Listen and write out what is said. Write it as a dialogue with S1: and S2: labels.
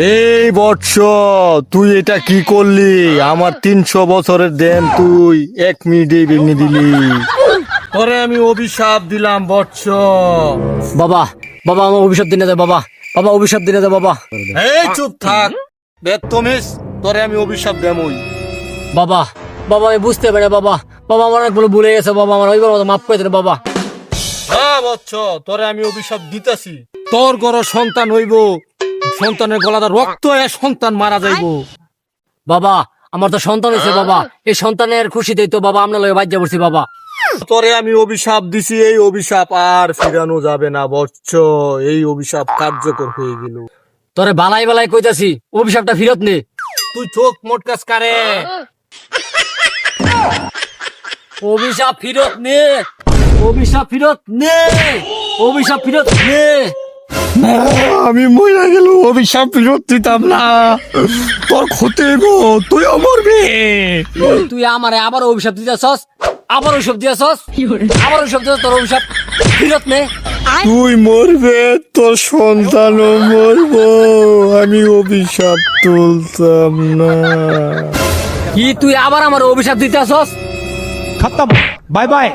S1: এই বৎস তুই এটা কি করলি? আমার তিনশো বছরের দেন তুই। এক মিনিটে ভেঙে দিলি। পরে আমি অভিশাপ দিলাম বৎস।
S2: বাবা বাবা আমার অভিশাপ দিনে দে বাবা। বাবা অভিশাপ দিনে দে বাবা।
S1: এই চুপ থাক। বেতমিস তোরে আমি অভিশাপ দেমই
S2: বাবা বাবা আমি বুঝতে পারি বাবা। বাবা আমার অনেক ভুলে গেছে বাবা। আমার ওইবার মতো মাফ করে দেন বাবা।
S1: হ্যাঁ বৎস তোরে আমি অভিশাপ দিতেছি। তোর গড় সন্তান হইব। সন্তানের গলাটা রক্ত হয়ে সন্তান মারা যাইব।
S2: বাবা আমার তো সন্তান হয়েছে বাবা। এই সন্তানের খুশিতেই তো বাবা আপনার লগে বাজ্যা পড়ছি বাবা।
S1: তোরে আমি অভিশাপ দিছি এই অভিশাপ আর ফিরানো যাবে না বৎস। এই অভিশাপ কার্যকর হয়ে গেল।
S2: তোরে বালাই বালাই কইতাছি অভিশাপটা ফিরত নে।
S1: তুই চোখ মোটকাস কারে?
S2: অভিশাপ ফিরত নে। অভিশাপ ফিরত নে। অভিশাপ ফিরত নে।
S1: আমি মরে গেল অভিশাপ ফেরত দিতাম না। তোর ক্ষতি গো তুই মরবি
S2: তুই আমারে আবার অভিশাপ দিতেছস? আবার ওইসব দিয়েছস আবার ওইসব দিয়েছ তোর অভিশাপ? ফিরত নে।
S1: তুই মরবে তোর সন্তান মরব। আমি অভিশাপ তুলতাম না।
S2: কি তুই আবার আমার অভিশাপ দিতেছস?
S3: খতম। Bye bye.